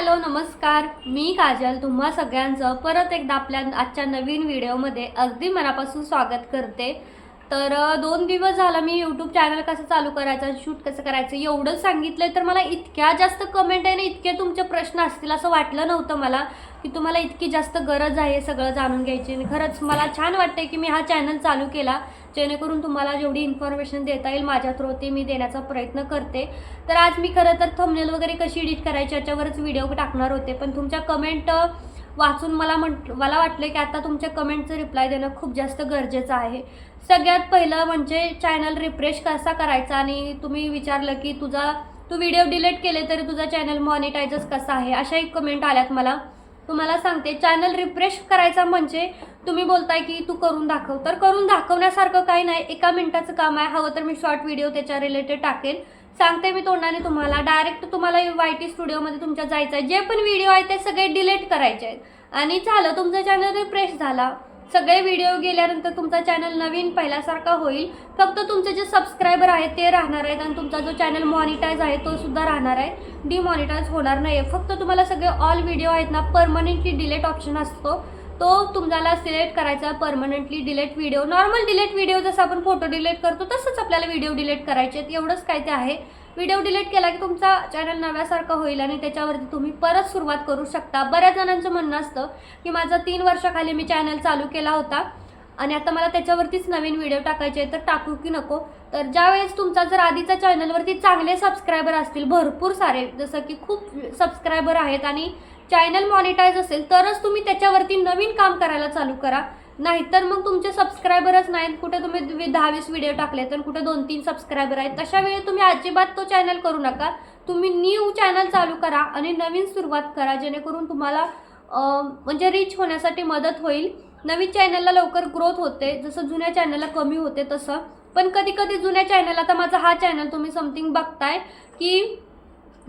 Hello नमस्कार. मी काजल. तुम्हा सगळ्यांचं परत एकदा आपल्या आजच्या नवीन व्हिडिओमध्ये अगदी मनापासून स्वागत करते. तर दोन दिवस झाला मी यूट्यूब चॅनल कसं चालू करायचं शूट कसं करायचं एवढं सांगितलं तर मला इतक्या जास्त कमेंट आहे ना इतके तुमचे प्रश्न असतील असं वाटलं नव्हतं मला की तुम्हाला इतकी जास्त गरज आहे सगळं जाणून घ्यायची. आणि खरंच मला छान वाटते की मी हा चॅनल चालू केला जेणेकरून तुम्हाला जेवढी इन्फॉर्मेशन देता येईल माझ्या थ्रू ते मी देण्याचा प्रयत्न करते. तर आज मी खरं तर थंबनेल वगैरे कशी एडिट करायची याच्यावरच व्हिडिओ टाकणार होते पण तुमच्या कमेंट वाचून मला म्हट मला वाटलं की आता तुमच्या कमेंटचं रिप्लाय देणं खूप जास्त गरजेचं आहे. सगळ्यात पहिलं म्हणजे चॅनल रिफ्रेश कसा करायचा आणि तुम्ही विचारलं की तुझा तू व्हिडिओ डिलीट केले तरी तुझा चॅनल मॉनिटायझच कसा आहे? अशा एक कमेंट आल्यात मला. तुम्हाला सांगते चॅनल रिफ्रेश करायचा म्हणजे तुम्ही बोलताय की तू करून दाखव. तर करून दाखवण्यासारखं काही नाही. एका मिनटाचं काम आहे. हवं तर मी शॉर्ट व्हिडिओ त्याच्या रिलेटेड टाकेन. सांगते मी तोंडाने तुम्हाला. डायरेक्ट तुम्हाला वाय टी स्टुडिओमध्ये तुमच्या जायचं आहे. जे पण व्हिडिओ आहे ते सगळे डिलीट करायचे आहेत. आणि झालं तुमचा चॅनल रिफ्रेश झाला. सगळे व्हिडिओ गेल्यानंतर तुमचा चॅनल नवीन पहिल्यासारखा होईल. फक्त तुमचे जे सबस्क्रायबर आहेत ते राहणार आहेत आणि तुमचा जो चॅनल मॉनिटाईज आहे तो सुद्धा राहणार आहे. डिमॉनिटाईज होणार नाही फक्त तुम्हाला सगळे ऑल व्हिडिओ आहेत ना परमनंटली डिलीट ऑप्शन असतो. तो तुम्हाला सिलेक्ट करायचा permanently delete video normal delete video जसं आपण फोटो डिलीट करतो तसंच आपल्याला व्हिडिओ डिलीट करायचे आहेत. एवढंच काय ते आहे. व्हिडिओ डिलीट केला की तुमचा चॅनल नव्यासारखा होईल आणि त्याच्यावरती तुम्ही परत सुरुवात करू शकता. बऱ्याच जणांचं म्हणणं असतं की माझा तीन वर्षाखाली मी चॅनल चालू केला होता आणि आता मला त्याच्यावरतीच नवीन व्हिडिओ टाकायचे तर टाकू की नको? तर ज्यावेळेस तुमचा जर आधीच्या चॅनलवरती चांगले सबस्क्रायबर असतील भरपूर सारे जसं की खूप सबस्क्रायबर आहेत आणि चॅनल मॉनिटाईज असेल तरच तुम्ही त्याच्यावरती नवीन काम करायला चालू करा. नाहीतर मग तुमचे सबस्क्रायबरच नाहीत. कुठे तुम्ही दहावीस दहा वीस व्हिडिओ टाकले तर कुठे दोन तीन सबस्क्रायबर आहेत. तशा वेळी तुम्ही अजिबात तो चॅनल करू नका. तुम्ही न्यू चॅनल चालू करा आणि नवीन सुरुवात करा जेणेकरून तुम्हाला म्हणजे रीच होण्यासाठी मदत होईल. नवीन चॅनलला लवकर ग्रोथ होते. जसं जुन्या चॅनलला कमी होते तसं. पण कधी कधी जुन्या चॅनल आता माझा हा चॅनल तुम्ही समथिंग बघताय की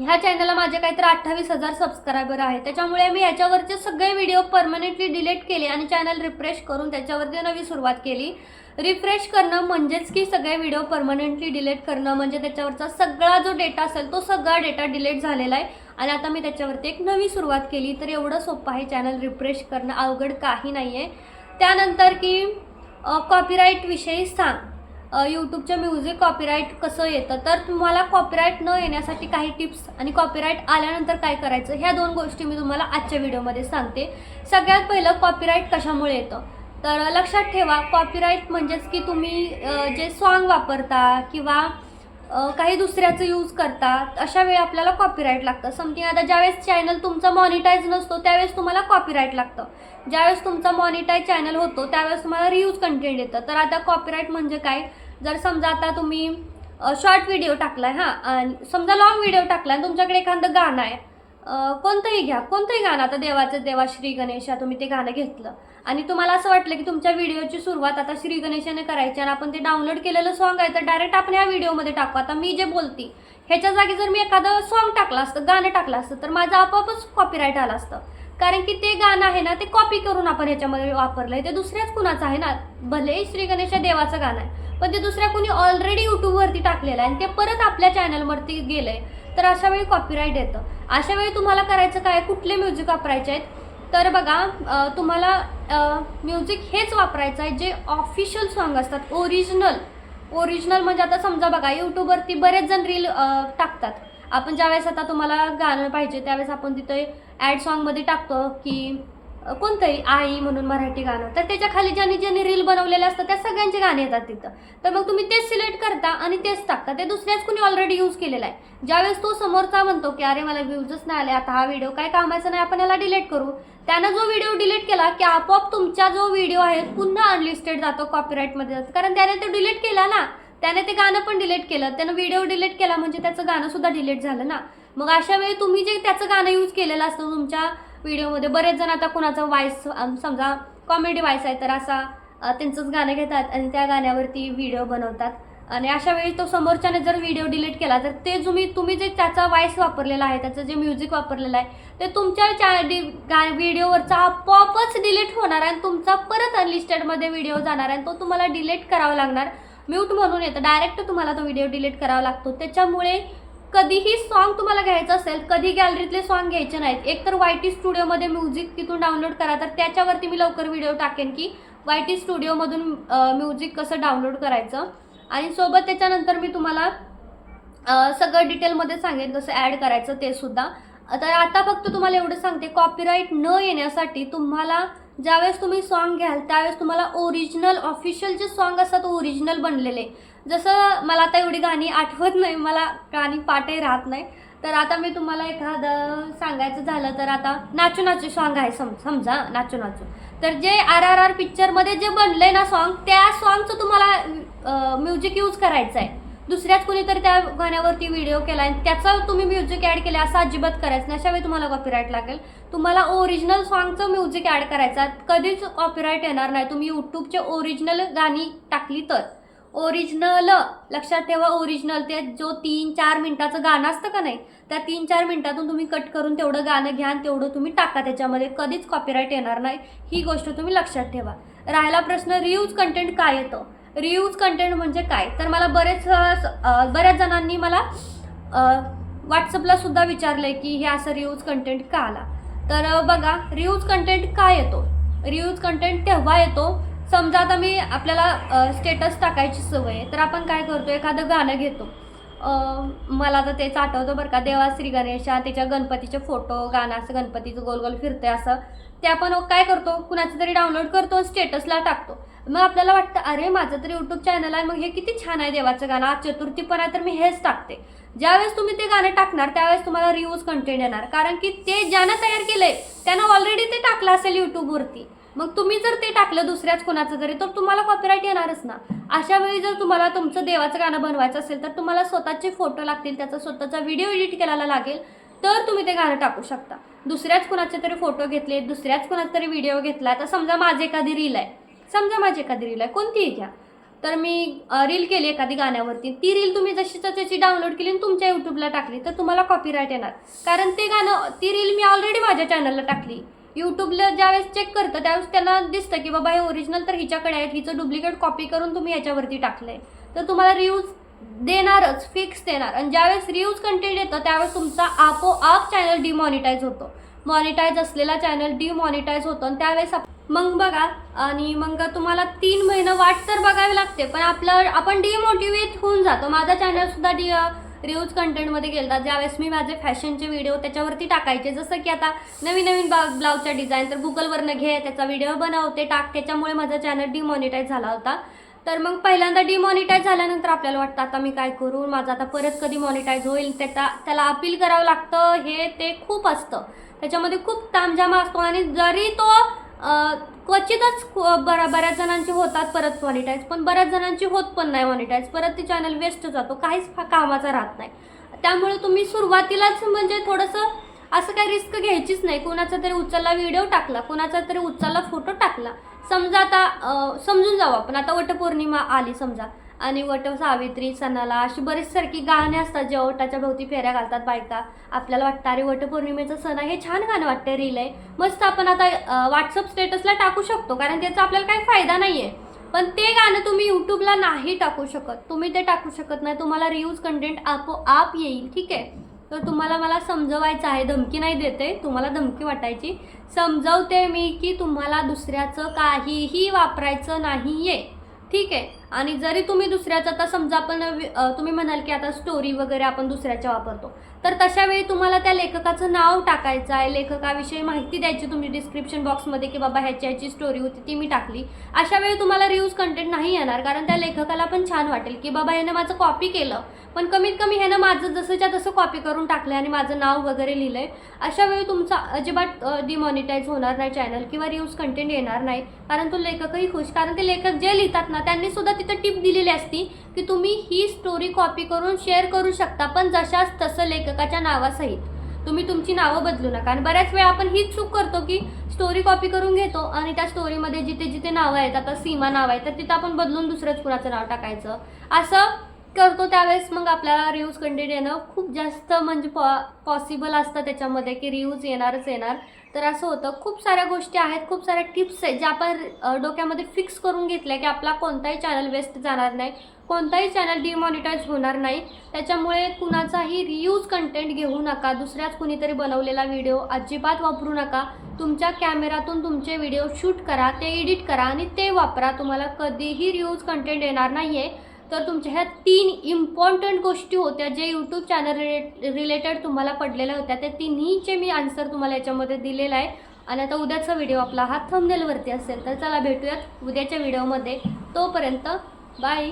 ह्या चॅनलला माझे काहीतरी अठ्ठावीस हजार सबस्क्रायबर आहे त्याच्यामुळे मी याच्यावरचे सगळे व्हिडिओ परमनंटली डिलीट केले आणि चॅनल रिफ्रेश करून त्याच्यावरती नवी सुरुवात केली. रिफ्रेश करणं म्हणजेच की सगळे व्हिडिओ परमनंटली डिलीट करणं म्हणजे त्याच्यावरचा सगळा जो डेटा असेल तो सगळा डेटा डिलीट झालेला आहे. आणि आता मी त्याच्यावरती एक नवी सुरुवात केली. तर एवढं सोपं आहे चॅनल रिफ्रेश करणं. अवघड काही नाही आहे त्यानंतर की कॉपीराईटविषयी सांग. यूट्यूबच्या म्युझिक कॉपीराईट कसं येतं? तर तुम्हाला कॉपीराईट न येण्यासाठी काही टिप्स आणि कॉपीराईट आल्यानंतर काय करायचं? ह्या दोन गोष्टी मी तुम्हाला आजच्या व्हिडिओमध्ये सांगते. सगळ्यात पहिलं कॉपीराईट कशामुळे येतं? तर लक्षात ठेवा कॉपीराईट म्हणजेच की तुम्ही जे सॉन्ग वापरता किंवा काही दुसऱ्याचं यूज करता अशा वेळी आपल्याला कॉपीराईट लागतं. समथिंग आता ज्यावेळेस चॅनल तुमचा मॉनिटाईज नसतो त्यावेळेस तुम्हाला कॉपीराईट लागतं. ज्यावेळेस तुमचा मॉनिटाईज चॅनल होतो त्यावेळेस तुम्हाला रियूज कंटेंट येतं. तर आता कॉपीराईट म्हणजे काय? जर समजा आता तुम्ही शॉर्ट व्हिडिओ टाकलाय हां आणि समजा लॉंग व्हिडिओ टाकला तुमच्याकडे एखादं गाणं आहे कोणतंही घ्या. कोणतंही गाणं. आता देवाचं देवा श्री गणेशा तुम्ही ते गाणं घेतलं. आणि तुम्हाला असं वाटलं की तुमच्या व्हिडिओची सुरुवात आता श्री गणेशाने करायची आणि आपण ते डाउनलोड केलेलं सॉंग आहे तर डायरेक्ट आपण या व्हिडिओमध्ये टाकू. आता मी जे बोलते ह्याच्या जागी जर मी एखादं सॉन्ग टाकलं असतं गाणं टाकलं असतं तर माझं आपोआपच कॉपीराईट आलं असतं. कारण की ते गाणं आहे ना ते कॉपी करून आपण ह्याच्यामध्ये वापरलं आहे ते दुसऱ्याच कुणाचं आहे ना भले श्री गणेशा देवाचं गाणं आहे पण ते दुसऱ्या कुणी ऑलरेडी यूट्यूबवरती टाकलेलं आहे आणि ते परत आपल्या चॅनलवरती गेलं आहे तर अशा वेळी कॉपीराईट येतं. अशा वेळी तुम्हाला करायचं काय? कुठले म्युझिक वापरायचे आहेत? तर बघा तुम्हाला म्युझिक हेच वापरायचं आहे जे ऑफिशियल सॉन्ग असतात ओरिजिनल ओरिजिनल म्हणजे आता समजा बघा यूट्यूबवरती बरेच जण रील टाकतात. आपण ज्यावेळेस आता तुम्हाला गाणं पाहिजे त्यावेळेस आपण तिथे ॲड सॉन्गमध्ये टाकतो की कोणतंही आई म्हणून मराठी गाणं तर त्याच्याखाली ज्यांनी ज्यांनी रील बनवलेलं असतात त्या सगळ्यांचे गाणे येतात तिथं. तर मग तुम्ही तेच सिलेक्ट करता आणि तेच टाकता. ते दुसऱ्याच कुणी ऑलरेडी यूज केलेलं आहे. ज्यावेळेस तो समोरचा म्हणतो की अरे मला व्ह्यूजच नाही आले आता हा व्हिडिओ काय कामाचा नाही आपण याला डिलीट करू. त्यानं जो व्हिडिओ डिलीट केला की आपोआप तुमचा जो व्हिडिओ आहे पुन्हा अनलिस्टेड जातो कॉपीराईटमध्ये जातो. कारण त्याने तो डिलीट केला ना त्याने ते गाणं पण डिलीट केलं. त्यानं व्हिडिओ डिलीट केला म्हणजे त्याचं गाणं सुद्धा डिलीट झालं ना. मग अशा वेळी तुम्ही जे त्याचं गाणं यूज केलेलं असतं तुमच्या व्हिडिओमध्ये बरेच जण आता कुणाचा वॉईस समजा कॉमेडी वॉईस आहे तर असा त्यांचंच गाणं घेतात आणि त्या गाण्यावरती व्हिडिओ बनवतात. आणि अशा वेळी तो समोरच्याने जर व्हिडिओ डिलीट केला तर ते तुम्ही तुम्ही जे त्याचा वॉईस वापरलेला आहे त्याचं जे म्युझिक वापरलेलं आहे ते तुमच्या चॅ डि गा व्हिडिओवरचा आपोआपच डिलीट होणार आहे आणि तुमचा परत अनलिस्टेडमध्ये व्हिडिओ जाणार आहे आणि तो तुम्हाला डिलीट करावा लागणार. म्यूट म्हणून येतं. डायरेक्ट तुम्हाला तो व्हिडिओ डिलीट करावा लागतो. त्याच्यामुळे कधीही सॉन्ग तुम्हाला घ्यायचं असेल कधी गॅलरीतले सॉन्ग घ्यायचे नाहीत एक तर वाय टी स्टुडिओमध्ये म्युझिक तिथून डाउनलोड करा तर त्याच्यावरती मी लवकर व्हिडिओ टाकेन की वाय टी स्टुडिओमधून म्युझिक कसं डाउनलोड करायचं. आणि सोबत त्याच्यानंतर मी तुम्हाला सगळं डिटेलमध्ये सांगेन कसं ॲड करायचं ते सुद्धा. तर आता फक्त तुम्हाला एवढं सांगते कॉपीराईट न येण्यासाठी तुम्हाला ज्यावेळेस तुम्ही सॉन्ग घ्याल त्यावेळेस तुम्हाला ओरिजिनल ऑफिशियल जे सॉन्ग असतात ओरिजिनल बनलेले जसं मला आता एवढी गाणी आठवत नाही मला गाणी पाठही राहत नाही. तर आता मी तुम्हाला एखादं सांगायचं झालं तर आता नाचू नाचू सॉन्ग आहे सम समजा नाचू नाचू. तर जे आर आर आर पिक्चरमध्ये जे बनले ना सॉन्ग त्या सॉन्गचं तुम्हाला म्युझिक यूज करायचं आहे दुसऱ्याच कोणीतरी त्या गाण्यावरती व्हिडिओ केला आणि त्याचा तुम्ही म्युझिक ॲड केलं असं अजिबात करायचं नाही. अशा वेळी तुम्हाला कॉपीराईट लागेल. तुम्हाला ओरिजिनल सॉन्गचं म्युझिक ॲड करायचं आहे. कधीच कॉपीराईट येणार नाही. तुम्ही यूट्यूबचे ओरिजिनल गाणी टाकली तर. ओरिजिनल. लक्षात ठेवा ओरिजिनल. ते जो तीन चार मिनिटाचं गाणं असतं का नाही त्या तीन चार मिनिटातून तुम्ही कट करून तेवढं गाणं घ्या आणि तेवढं तुम्ही टाका. त्याच्यामध्ये कधीच कॉपीराईट येणार नाही. ही गोष्ट तुम्ही लक्षात ठेवा. राहिला प्रश्न रियूज कंटेंट काय येतं? रियूज कंटेंट म्हणजे काय? तर मला बरेच बऱ्याच जणांनी मला व्हॉट्सअपला सुद्धा विचारलंय की हे असं रियूज कंटेंट का आला? तर बघा रियूज कंटेंट काय येतो? रियूज कंटेंट तेव्हा येतो समजा आता मी आपल्याला स्टेटस टाकायची सवय आहे तर आपण काय करतो एखादं गाणं घेतो. मला आता तेच आठवतं बरं का देवा श्री गणेशा त्याच्या गणपतीचे फोटो गाणं असं गणपतीचं गोल गोल फिरतंय असं. ते आपण काय करतो? कुणाचं तरी डाउनलोड करतो स्टेटसला टाकतो. मग आपल्याला वाटतं अरे माझं तर यूट्यूब चॅनल आहे मग हे किती छान आहे देवाचं गाणं आज चतुर्थी पण आहे तर मी हेच टाकते. ज्यावेळेस तुम्ही ते गाणं टाकणार त्यावेळेस तुम्हाला रिव्ह्यूज कंटेंट येणार. कारण की ते ज्यानं तयार केलंय त्यानं ऑलरेडी ते टाकलं असेल यूट्यूबवरती मग तुम्ही जर ते टाकलं दुसऱ्याच कोणाचं जरी तर तुम्हाला कॉपीराईट येणारच ना. अशा वेळी जर तुम्हाला तुमचं देवाचं गाणं बनवायचं असेल तर तुम्हाला स्वतःचे फोटो लागतील त्याचा स्वतःचा व्हिडिओ एडिट करायला लागेल तर तुम्ही ते गाणं टाकू शकता. दुसऱ्याच कोणाचे तरी फोटो घेतले दुसऱ्याच कोणाचा तरी व्हिडिओ घेतला तर समजा माझी एखादी रील आहे. समजा माझी एखादी रील आहे कोणतीही घ्या. तर मी रील केली एखादी गाण्यावरती. ती रील तुम्ही जशीच्या त्याची डाउनलोड केली आणि तुमच्या यूट्यूबला टाकली तर तुम्हाला कॉपीराईट येणार. कारण ते गाणं ती रील मी ऑलरेडी माझ्या चॅनलला टाकली. यूट्यूबला ज्यावेळेस चेक करतं त्यावेळेस त्यांना दिसतं की बाबा हे ओरिजिनल तर हिच्याकडे आहे हिचं डुप्लिकेट कॉपी करून तुम्ही याच्यावरती टाकलंय. तर तुम्हाला रिव्ह्यूज देणारच फिक्स देणार. आणि ज्यावेळेस रिव्ह्यूज कंटेंट येतं त्यावेळेस तुमचा आपोआप चॅनल डिमॉनिटाईज होतो. मॉनिटाईज असलेला चॅनल डिमॉनिटाईज होतो. आणि त्यावेळेस मग बघा आणि मग तुम्हाला तीन महिनं वाट तर बघावी लागते पण आपलं आपण डिमोटिवेट होऊन जातो. माझा चॅनलसुद्धा डी रिव्ह्यूज कंटेंटमध्ये गेलता. ज्यावेळेस मी माझे फॅशनचे व्हिडिओ त्याच्यावरती टाकायचे. जसं की आता नवीन नवीन बा ब्लाऊजच्या डिझाईन तर गुगलवरनं घे त्याचा व्हिडिओ बनवते टाक. त्याच्यामुळे माझा चॅनल डिमॉनिटाईज झाला होता. तर मग पहिल्यांदा डिमॉनिटाईज झाल्यानंतर आपल्याला वाटतं आता मी काय करू? माझं आता परत कधी मॉनिटाईज होईल? त्याचा त्याला अपील करावं लागतं. हे ते खूप असतं. त्याच्यामध्ये खूप तामजामा असतो. आणि जरी तो क्वचितच बरा बऱ्या बऱ्याच जणांचे होतात परत मॉनिटाईज पण बऱ्याच जणांची होत पण नाही मॉनिटाईज परत ते चॅनल वेस्ट जातो काहीच फा- कामाचा राहत नाही. त्यामुळे तुम्ही सुरुवातीलाच म्हणजे थोडंसं असं काही रिस्क घ्यायचीच नाही. कोणाचा तरी उचलला व्हिडिओ टाकला कोणाचा तरी उचलला फोटो टाकला. समजा आता समजून जाऊ आपण. आता वटपौर्णिमा आली समजा. आणि वट सावित्री सणाला अशी बरीच सारखी गाणे असतात जे वटाच्या भोवती फेऱ्या घालतात बायका. आपल्याला वाटतं अरे वटपौर्णिमेचं सण आहे हे छान गाणं वाटतं रील आहे. मस्त आपण आता व्हॉट्सअप स्टेटसला टाकू शकतो कारण त्याचा आपल्याला काही फायदा नाही आहे पण ते गाणं तुम्ही यूट्यूबला नाही टाकू शकत. तुम्ही ते टाकू शकत नाही. तुम्हाला रिव्ह्यूज कंटेंट आपोआप येईल ठीक आहे? तर तुम्हाला मला समजवायचं आहे. धमकी नाही देते. तुम्हाला धमकी वाटायची. समजवते मी की तुम्हाला दुसऱ्याचं काहीही वापरायचं नाही आहे ठीक आहे? आणि जरी तुम्ही दुसऱ्याचं आता समजा आपण तुम्ही म्हणाल की आता स्टोरी वगैरे आपण दुसऱ्याच्या वापरतो तर तशा वेळी तुम्हाला त्या लेखकाचं नाव टाकायचं आहे लेखकाविषयी माहिती द्यायची तुम्ही डिस्क्रिप्शन बॉक्समध्ये की बाबा ह्याची ह्याची स्टोरी होती ती मी टाकली. अशा वेळी तुम्हाला रिव्ह्यूज कंटेंट नाही येणार कारण त्या लेखकाला पण छान वाटेल की बाबा ह्यानं माझं कॉपी केलं पण कमीत कमी ह्यानं माझं जसंच्या तसं कॉपी करून टाकलं आणि माझं नाव वगैरे लिहिलंय. अशा वेळी तुमचा अजिबात डिमॉनिटाईज होणार नाही चॅनल किंवा रिव्ह्यूज कंटेंट येणार नाही कारण तो लेखकही खुश कारण ते लेखक जे लिहितात ना त्यांनी सुद्धा तिथं टिप दिलेली असती की तुम्ही ही स्टोरी कॉपी करून शेअर करू शकता पण जशाच तसं लेखकाच्या नावासहित. तुम्ही तुमची नावं बदलू नका. आणि बऱ्याच वेळा आपण हीच चूक करतो की स्टोरी कॉपी करून घेतो आणि त्या स्टोरीमध्ये जिथे जिथे नावं आहेत आता सीमा नाव आहे तर तिथं आपण बदलून दुसरंच कुणाचं नाव टाकायचं. असं करतो त्यावेळेस मग आपल्याला रिव्ह्यूज कंटेंट येणं खूप जास्त म्हणजे पॉ पॉसिबल असतं त्याच्यामध्ये की रिव्ह्यूज येणारच येणार. तर असं होतं. खूप साऱ्या गोष्टी आहेत खूप साऱ्या टिप्स आहेत ज्या आपण डोक्यामध्ये फिक्स करून घेतल्या की आपला कोणताही चॅनल वेस्ट जाणार नाही. कोणताही चॅनल डिमॉनिटाईज होणार नाही. त्याच्यामुळे कुणाचाही रियूज कंटेंट घेऊ नका. दुसऱ्याच कुणीतरी बनवलेला व्हिडिओ अजिबात वापरू नका. तुमच्या कॅमेरातून तुमचे व्हिडिओ शूट करा ते एडिट करा आणि ते वापरा. तुम्हाला कधीही रियूज कंटेंट येणार नाही आहे तर तुमच्या ह्या तीन इम्पॉर्टंट गोष्टी होत्या जे यूट्यूब चॅनल रिले रिलेटेड तुम्हाला पडलेल्या होत्या. त्या तिन्हीचे मी आन्सर तुम्हाला याच्यामध्ये दिलेला आहे. आणि आता उद्याचा व्हिडिओ आपला हा थंबनेलवरती असेल तर चला भेटूयात उद्याच्या व्हिडिओमध्ये तोपर्यंत बाय